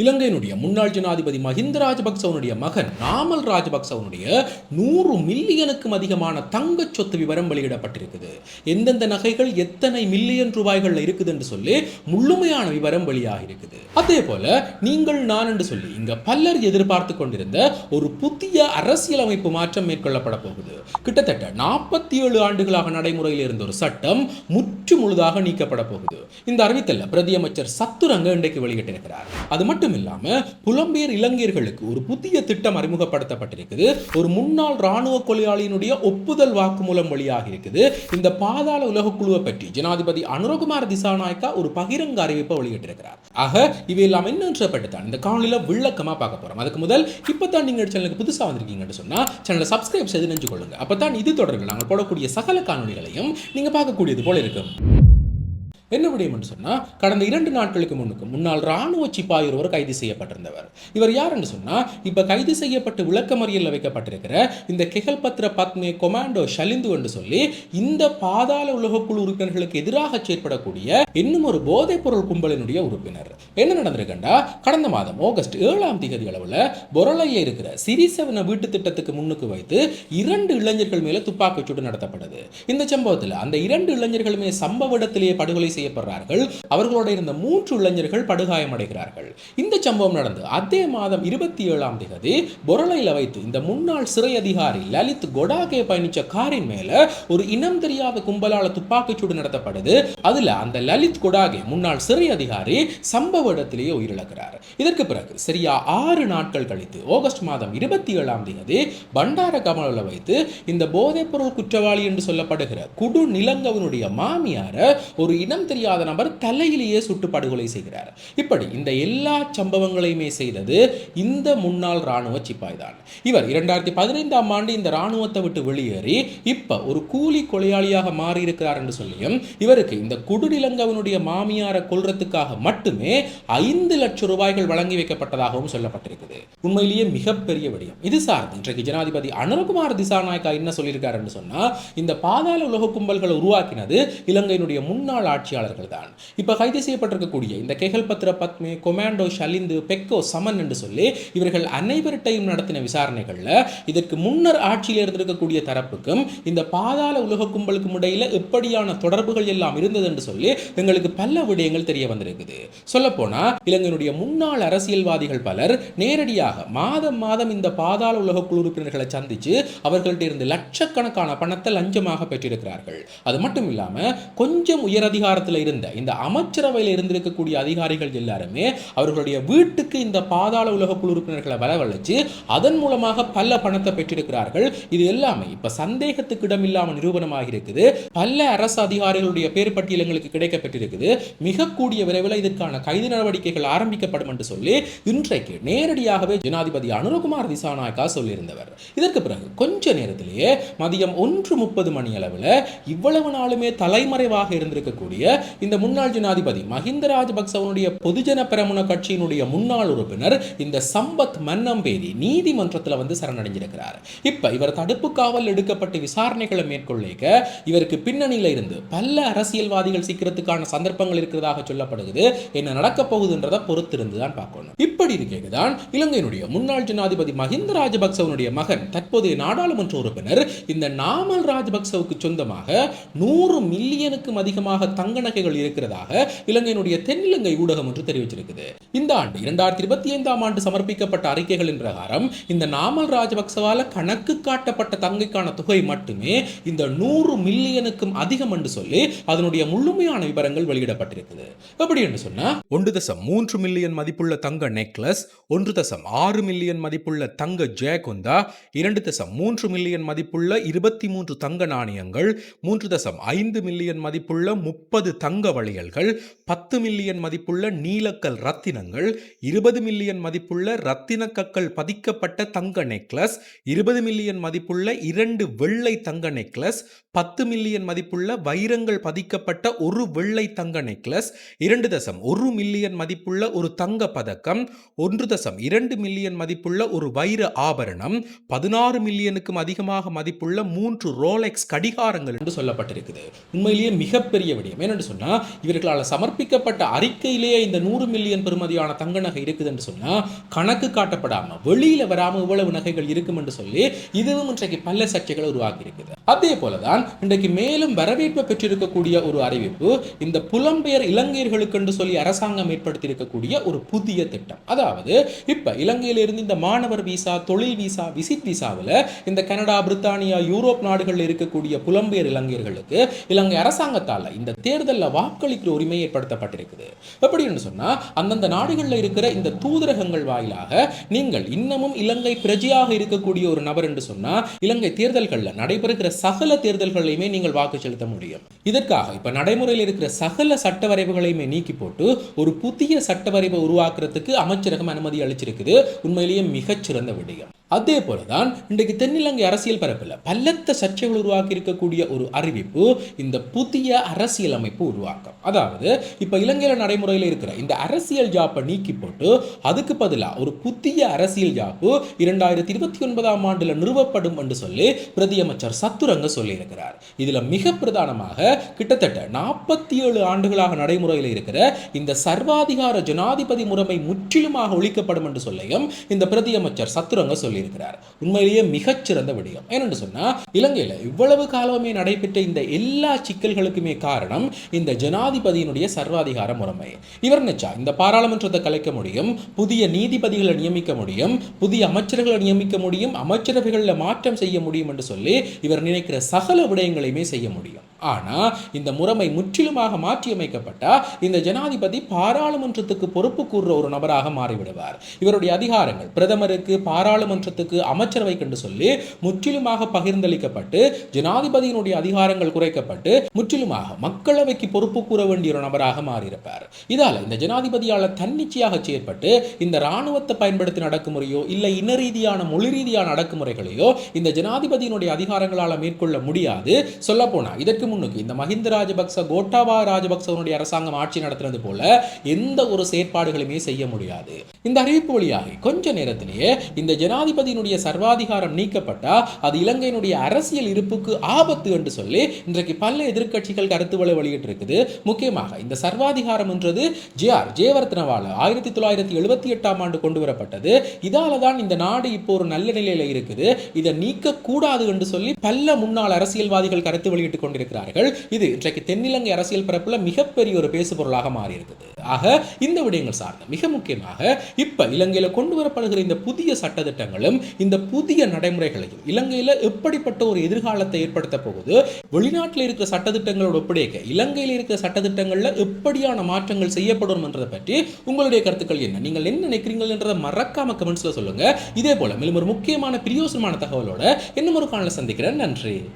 இலங்கையினுடைய முன்னாள் ஜனாதிபதி மஹிந்த ராஜபக்சவனுடைய மகன் நாமல் ராஜபக்சவனுடைய நூறு மில்லியனுக்கும் அதிகமான தங்கச் சொத்து விவரம் வெளியிடப்பட்டிருக்குது. எந்தெந்த நகைகள் எத்தனை மில்லியன் ரூபாய்கள் இருக்குது என்று சொல்லி முழுமையான விவரம் வெளியாக இருக்குது. அதே போல நீங்கள் நான் என்று சொல்லி இங்க பலர் எதிர்பார்த்து கொண்டிருந்த ஒரு புதிய அரசியலமைப்பு மாற்றம் மேற்கொள்ளப்பட போகுது. கிட்டத்தட்ட நாற்பத்தி ஏழு ஆண்டுகளாக நடைமுறையில் இருந்த ஒரு சட்டம் முற்று முழுதாக நீக்கப்பட போகுது. இந்த அறிவித்தல்ல பிரதியமைச்சர் சத்துரங்க இன்றைக்கு வெளியிட்டிருக்கிறார். அது மட்டும் இல்லாமல் புலம்பெயர் இளைஞர்களுக்கு ஒரு புதிய திட்டம் அறிமுகப்படுத்தப்பட்டிருக்குது. ஒரு முன்னாள் ராணுவ கொலையாளியினுடைய ஒப்புதல் வாக்குமூலம் வழியாக இருக்குது. இந்த பாதாள உலக குழுவை பற்றி ஜனாதிபதி அனுரகுமார் திசாநாயக்கா ஒரு பகிரங்க அறிவிப்பை வெளியிட்டிருக்கிறார். ஆக இவையெல்லாம் என்னன்றப்பட்டு தான் இந்த காணொலியில் விளக்கமாக பார்க்க போறோம். அதுக்கு முதல் இப்பதான் நீங்க சேனலுக்கு புதுசாக வந்திருக்கீங்கன்னு சொன்னா சேனலை சப்ஸ்கிரைப் செய்து நெஞ்சு கொள்ளுங்க அப்பதான் இது தொடர்பில் நாங்கள் போடக்கூடிய சகல காணொலிகளையும் நீங்க பார்க்கக்கூடியது போல இருக்கும். என்ன விடயம் என்று சொன்னால் கடந்த இரண்டு நாட்களுக்கு முன்னுக்கு முன்னாள் இராணுவ சிப்பாய் ஒருவர் கைது செய்யப்பட்டிருந்தவர். இவர் யார் என்று சொன்னால் இப்போ கைது செய்யப்பட்டு விளக்கமறியலில் வைக்கப்பட்டிருக்கிற இந்த கெகல்பத்ர பத்மே கொமாண்டோ ஷலிந்து என்று சொல்லி இந்த பாதாள உலகக்குழு உறுப்பினர்களுக்கு எதிராக செயற்படக்கூடிய இன்னும் ஒரு போதைப் பொருள் கும்பலினுடைய உறுப்பினர். என்ன நடந்திருக்கண்டா? கடந்த மாதம் ஆகஸ்ட் ஏழாம் தேதி அளவில் பொரளையில் இருக்கிற சிறிசவன வீட்டு திட்டத்துக்கு முன்னுக்கு வைத்து இரண்டு இளைஞர்கள் மேலே துப்பாக்கிச்சூடு நடத்தப்பட்டது. இந்த சம்பவத்தில் அந்த இரண்டு இளைஞர்களுமே சம்பவ இடத்திலேயே படுகொலை செய்யப்படுறார்கள். அவர்களோட இருந்த மூன்று இளைஞர்கள் படுகாயமடைகிறார்கள். இந்த சம்பவம் நடந்து அதே மாதம் இருபத்தி ஏழாம் தேதி பொரளையில் வைத்து இந்த முன்னாள் சிறை அதிகாரி லலித் கொடாகே பயணிச்ச காரின் மேல ஒரு இனம் தெரியாத கும்பலால துப்பாக்கிச்சூடு நடத்தப்படுது. அதுல அந்த லலித் கொடாகே முன்னாள் சிறை அதிகாரி சம்பவ இடத்திலேயே உயிரிழக்கிறார். இதற்கு பிறகு சரியா ஆறு நாட்கள் கழித்து ஆகஸ்ட் மாதம் இருபத்தி ஏழாம் தேதி பண்டார கமலில் வைத்து இந்த போதைப்பொருள் குற்றவாளி என்று சொல்லப்படுகிற குடு நிலங்கவனுடைய மாமியார ஒரு இனம் தெரியாத நபர் தலையிலேயே சுட்டு படுகொலை செய்கிறார். இப்படி இந்த எல்லா சம்பவங்களையுமே செய்தது இந்த முன்னாள் ராணுவ சிப்பாய் தான். இவர் இரண்டாயிரத்தி பதினைந்தாம் ஆண்டு இந்த ராணுவத்தை விட்டு வெளியேறி இப்ப ஒரு கூலி கொலையாளியாக மாறி இருக்கிறார் என்று சொல்லியும் இவருக்கு இந்த குடுநிலங்கவனுடைய மாமியாரை கொல்றதுக்காக மட்டுமே ஐந்து லட்சம் ரூபாய்கள் வழங்கி வைக்கப்பட்டதாகவும் சொல்லப்பட்டிருக்குது. உண்மையிலேயே மிகப்பெரிய விடயம். இது சார்ந்து இன்றைக்கு ஜனாதிபதி அனுரகுமார் திசாநாயக்கா என்ன சொல்லியிருக்காரு சொன்னா இந்த பாதாள உலக கும்பல்களை உருவாக்கினது இலங்கையினுடைய முன்னாள் ஆட்சியாளர்கள் தான் இப்போ கைது செய்யப்பட்டிருக்கக்கூடிய இந்த கேகல் பத்ர பத்மே கொமாண்டோ ஷலிந்து பெக்கோ சமன் என்று சொல்லி இவர்கள் அனைவர்கிட்டையும் நடத்தின விசாரணைகளில் இதற்கு முன்னர் ஆட்சியில் இருந்திருக்கக்கூடிய தரப்புக்கும் இந்த பாதாள உலக கும்பலுக்கும் இடையில எப்படியான தொடர்புகள் எல்லாம் இருந்தது என்று சொல்லி எங்களுக்கு பல விடயங்கள் தெரிய வந்திருக்குது. சொல்லப்போனால் இலங்கையினுடைய முன்னாள் அரசியல்வாதிகள் பலர் நேரடியாக மாதம் மாதம் இந்த பாதாள உலக குழு உறுப்பினர்களை சந்திச்சு அவர்கள்ட்ட இருந்து லட்சக்கணக்கான பணத்தை லஞ்சமாக பெற்றிருக்கிறார்கள். அது மட்டும் இல்லாமல் கொஞ்சம் உயர் அதிகாரத்தில் இருந்த இந்த அமைச்சரவையில் இருந்திருக்கக்கூடிய அதிகாரிகள் எல்லாருமே அவர்களுடைய வீட்டுக்கு இந்த பாதாள உலக குழு உறுப்பினர்களை வரவழைச்சு அதன் மூலமாக பல பணத்தை பெற்றிருக்கிறார்கள். இது எல்லாமே இப்ப சந்தேகத்துக்கு இடமில்லாமல் நிரூபணமாக இருக்குது. பல அரசு அதிகாரிகளுடைய பேர் பட்டியலங்களுக்கு கிடைக்க பெற்றிருக்குது மிக கூடிய விரைவில் இதற்கான கைது நடவடிக்கைகள் ஆரம்பிக்கப்படும் என்று சொல்லி இன்றைக்கு நேரடியாகவே ஜனாதிபதி அனுரகுமார் திசாநாயக்கா சொல்லியிருந்தவர். இதற்கு பிறகு கொஞ்ச நேரத்திலேயே மதியம் ஒன்று முப்பது மணி அளவில் இவ்வளவு நாளுமே தலைமறைவாக இருந்திருக்கக்கூடிய இந்த முன்னாள் ஜனாதிபதி மஹிந்த ராஜபக்சவனுடைய பொதுஜன பெரமுன கட்சியினுடைய முன்னாள் உறுப்பினர் இந்த சம்பத் மன்னம்பேரி நீதிமன்றத்தில் வந்து சரணடைஞ்சிருக்கிறார். இப்போ இவர் தடுப்பு காவல் எடுக்கப்பட்டு விசாரணைகளை மேற்கொள்ளிக்க இவருக்கு பின்னணியில் இருந்து பல அரசியல்வாதிகள் சிக்கிறதுக்கான சந்தர்ப்பங்கள் இருக்கிறதாக சொல்லப்படுகிறது. என்ன நடக்க போகுதுன்றதை பொறுத்திருந்து தான் பார்க்கணும். இப்படி இருக்கேதான் இலங்கையினுடைய முன்னாள் ஜனாதிபதி மஹிந்த ராஜபக்சவனுடைய மகன் தற்போதைய நாடாளுமன்ற உறுப்பினர் இந்த நாமல் ராஜபக்சவுக்கு சொந்தமாக நூறு மில்லியனுக்கும் அதிகமாக தங்க நகைகள் இருக்கிறதாக இலங்கையினுடைய தென்னிலங்கை ஊடகம் ஒன்று தெரிவிச்சிருக்குது இந்த ஆண்டு இரண்டாயிரத்தி இருபத்தி ஐந்தாம் ஆண்டு சமர்ப்பிக்கப்பட்ட அறிக்கைகளின் பிரகாரம் இந்த நாமல் ராஜபக்சவால கணக்கு காட்டப்பட்ட தங்கைக்கான தொகை மட்டுமே இந்த நூறு மில்லியனுக்கும் அதிகம் என்று சொல்லி அதனுடைய முழுமையான விவரங்கள் வெளியிடப்பட்டிருக்குது. எப்படி என்று சொன்னா ஒன்று தசம் மூன்று மில்லியன் மதிப்புள்ள தங்க நெக்லஸ் ஒன்று தசம் ஆறு மில்லியன் மதிப்புள்ள தங்க ஜேகுந்தா இரண்டு தசம் மூன்று மில்லியன் மதிப்புள்ள இருபத்தி மூன்று தங்க நாணயங்கள் மூன்று தசம் ஐந்து மில்லியன் மதிப்புள்ள முப்பது தங்க வளையல்கள் பத்து மில்லியன் மதிப்புள்ள நீலக்கல் ரத்தினங்கள் இருபது மில்லியன் மதிப்புள்ள ரத்தின கற்கள் பதிக்கப்பட்ட தங்க நெக்லஸ் இருபது மில்லியன் மதிப்புள்ள இரண்டு வெள்ளை தங்க நெக்லஸ் பத்து மில்லியன் மதிப்புள்ள வைரங்கள் பதிக்கப்பட்ட ஒரு வெள்ளை தங்க நெக்லஸ் இரண்டு தசம் ஒரு மில்லியன் மதிப்புள்ள ஒரு தங்க பதக்கம் ஒன்று தசம் இரண்டு மில்லியன் மதிப்புள்ள ஒரு வைர ஆபரணம் பதினாறு மில்லியனுக்கும் அதிகமாக மதிப்புள்ள மூன்று ரோலெக்ஸ் கடிகாரங்கள் என்று சொல்லப்பட்டிருக்குது. உண்மையிலேயே மிகப்பெரிய விடயம். ஏனென்று சொன்னா இவர்களால் சமர்ப்பிக்கப்பட்ட அறிக்கையிலேயே இந்த நூறு மில்லியன் பெறுமதியான தங்க நகை இருக்குது என்று சொன்னா கணக்கு காட்டப்படாம வெளியில வராம இவ்வளவு நகைகள் இருக்கும் என்று சொல்லி இதுவும் இன்றைக்கு பல சர்ச்சைகளை உருவாக்கி இருக்குது அதே போலதான் இன்றைக்கு மேலும் வரவேற்பு பெற்றிருக்கக்கூடிய ஒரு அறிவிப்பு இந்த புலம்பெயர் இலங்கையர்களுக்கு என்று சொல்லி அரசாங்கம் ஏற்படுத்தி இருக்கக்கூடிய ஒரு புதிய திட்டம். அதாவது இப்ப இலங்கையிலிருந்து இந்த மாணவர் விசா தொழில் விசா விசிட் விசாவில் இந்த கனடா பிரித்தானியா யூரோப் நாடுகளில் இருக்கக்கூடிய புலம்பெயர் இலங்கையர்களுக்கு இலங்கை அரசாங்கத்தால் இந்த தேர்தலில் வாக்களிக்கிற உரிமை ஏற்படுத்தப்பட்டிருக்குது. எப்படின்னு சொன்னா அந்தந்த நாடுகளில் இருக்கிற இந்த தூதரகங்கள் வாயிலாக நீங்கள் இன்னமும் இலங்கை பிரஜையாக இருக்கக்கூடிய ஒரு நபர் என்று சொன்னா இலங்கை தேர்தல்களில் நடைபெறுகிற சகல தேர்தல்களையுமே நீங்கள் வாக்கு செலுத்த முடியும். இதற்காக இப்ப நடைமுறையில் இருக்கிற சகல சட்ட வரைவுகளையுமே நீக்கி போட்டு ஒரு புதிய சட்ட வரைவை உருவாக்குறதுக்கு அமைச்சரகம் அனுமதி அளிச்சிருக்குது. உண்மையிலேயே மிகச்சிறந்த விடயம். அதே போலதான் இன்றைக்கு தென்னிலங்கை அரசியல் பரப்பில் பலத்த சர்ச்சைகள் உருவாக்கி இருக்கக்கூடிய ஒரு அறிவிப்பு இந்த புதிய அரசியலமைப்பு உருவாக்கம். அதாவது இப்ப இலங்கையில் நடைமுறையில் இருக்கிற இந்த அரசியல் ஜாப்பை நீக்கி போட்டு அதுக்கு பதிலாக ஒரு புதிய அரசியல் ஜாப்பு இரண்டாயிரத்தி இருபத்தி ஒன்பதாம் ஆண்டில் நிறுவப்படும் என்று சொல்லி பிரதியமைச்சர் சத்துரங்க சொல்லியிருக்கிறார். இதுல மிக பிரதானமாக கிட்டத்தட்ட நாற்பத்தி ஏழு ஆண்டுகளாக நடைமுறையில் இருக்கிற இந்த சர்வாதிகார ஜனாதிபதி முறைமை முற்றிலுமாக ஒழிக்கப்படும் என்று சொல்லியும் இந்த பிரதியமைச்சர் சத்துரங்க சொல்லி சொல்லியிருக்கிறார். உண்மையிலேயே மிகச்சிறந்த விடயம். ஏனென்று சொன்னா இலங்கையில இவ்வளவு காலமே நடைபெற்ற இந்த எல்லா சிக்கல்களுக்குமே காரணம் இந்த ஜனாதிபதியினுடைய சர்வாதிகார முறைமை. இவர் நினைச்சா இந்த பாராளுமன்றத்தை கலைக்க முடியும் புதிய நீதிபதிகளை நியமிக்க முடியும் புதிய அமைச்சர்களை நியமிக்க முடியும் அமைச்சரவைகளில் மாற்றம் செய்ய முடியும் என்று சொல்லி இவர் நினைக்கிற சகல விடயங்களையுமே செய்ய முடியும். ஆனால் இந்த முறைமை முற்றிலுமாக மாற்றியமைக்கப்பட்டால் இந்த ஜனாதிபதி பாராளுமன்றத்துக்கு பொறுப்பு கூறுற ஒரு நபராக மாறிவிடுவார். இவருடைய அதிகாரங்கள் பிரதமருக்கு பாராளுமன்றத்துக்கு அமைச்சரவைக்கு என்று சொல்லி முற்றிலுமாக பகிர்ந்தளிக்கப்பட்டு ஜனாதிபதியினுடைய அதிகாரங்கள் குறைக்கப்பட்டு முற்றிலுமாக மக்களவைக்கு பொறுப்பு கூற வேண்டிய ஒரு நபராக மாறியிருப்பார். இதால இந்த ஜனாதிபதியால தன்னிச்சையாக செயற்பட்டு இந்த ராணுவத்தை பயன்படுத்தி நடக்குமுறையோ இல்லை இன ரீதியான மொழி ரீதியான அடக்குமுறைகளையோ இந்த ஜனாதிபதியினுடைய அதிகாரங்களால் மேற்கொள்ள முடியாது. சொல்லப்போனால் இதற்கு முன்னுக்கு இந்த மஹிந்த ராஜபக்ச கோட்டாபா ராஜபக்சவனுடைய அரசாங்கம் ஆட்சி நடத்துறது போல எந்த ஒரு செயற்பாடுகளுமே செய்ய முடியாது. இந்த அறிவிப்பு வழியாக கொஞ்ச நேரத்திலேயே இந்த ஜனாதிபதியினுடைய சர்வாதிகாரம் நீக்கப்பட்டா அது இலங்கையினுடைய அரசியல் இருப்புக்கு ஆபத்து என்று சொல்லி இன்றைக்கு பல எதிர்கட்சிகள் கருத்துக்களை வெளியிட்டு இருக்குது முக்கியமாக இந்த சர்வாதிகாரம் என்றது ஜே ஆர் ஜெயவர்த்தனவால ஆயிரத்தி தொள்ளாயிரத்தி எழுபத்தி எட்டாம் ஆண்டு கொண்டு வரப்பட்டது. இதால தான் இந்த நாடு இப்போ ஒரு நல்ல நிலையில இருக்குது. இதை நீக்க கூடாது என்று சொல்லி பல முன்னாள் அரசியல்வாதிகள் கருத்து வெளியிட்டுக் கொண்டிருக்கிறார் இருக்கிறார்கள் இது இன்றைக்கு தென்னிலங்கை அரசியல் பரப்புல மிகப்பெரிய ஒரு பேசுபொருளாக மாறி ஆக இந்த விடயங்கள் சார்ந்த மிக முக்கியமாக இப்ப இலங்கையில் கொண்டு வரப்படுகிற இந்த புதிய சட்டத்திட்டங்களும் இந்த புதிய நடைமுறைகளையும் இலங்கையில் எப்படிப்பட்ட ஒரு எதிர்காலத்தை ஏற்படுத்த போகுது வெளிநாட்டில் இருக்கிற சட்டத்திட்டங்களோட ஒப்படைக்க இலங்கையில் இருக்கிற சட்டத்திட்டங்களில் எப்படியான மாற்றங்கள் செய்யப்படும் என்றதை பற்றி உங்களுடைய கருத்துக்கள் என்ன? நீங்கள் என்ன நினைக்கிறீங்கள் என்றதை மறக்காம கமெண்ட்ஸில் சொல்லுங்க. இதே போல மேலும் ஒரு முக்கியமான பிரியோசனமான தகவலோட இன்னும் ஒரு காணல சந்திக்கிறேன். நன்றி.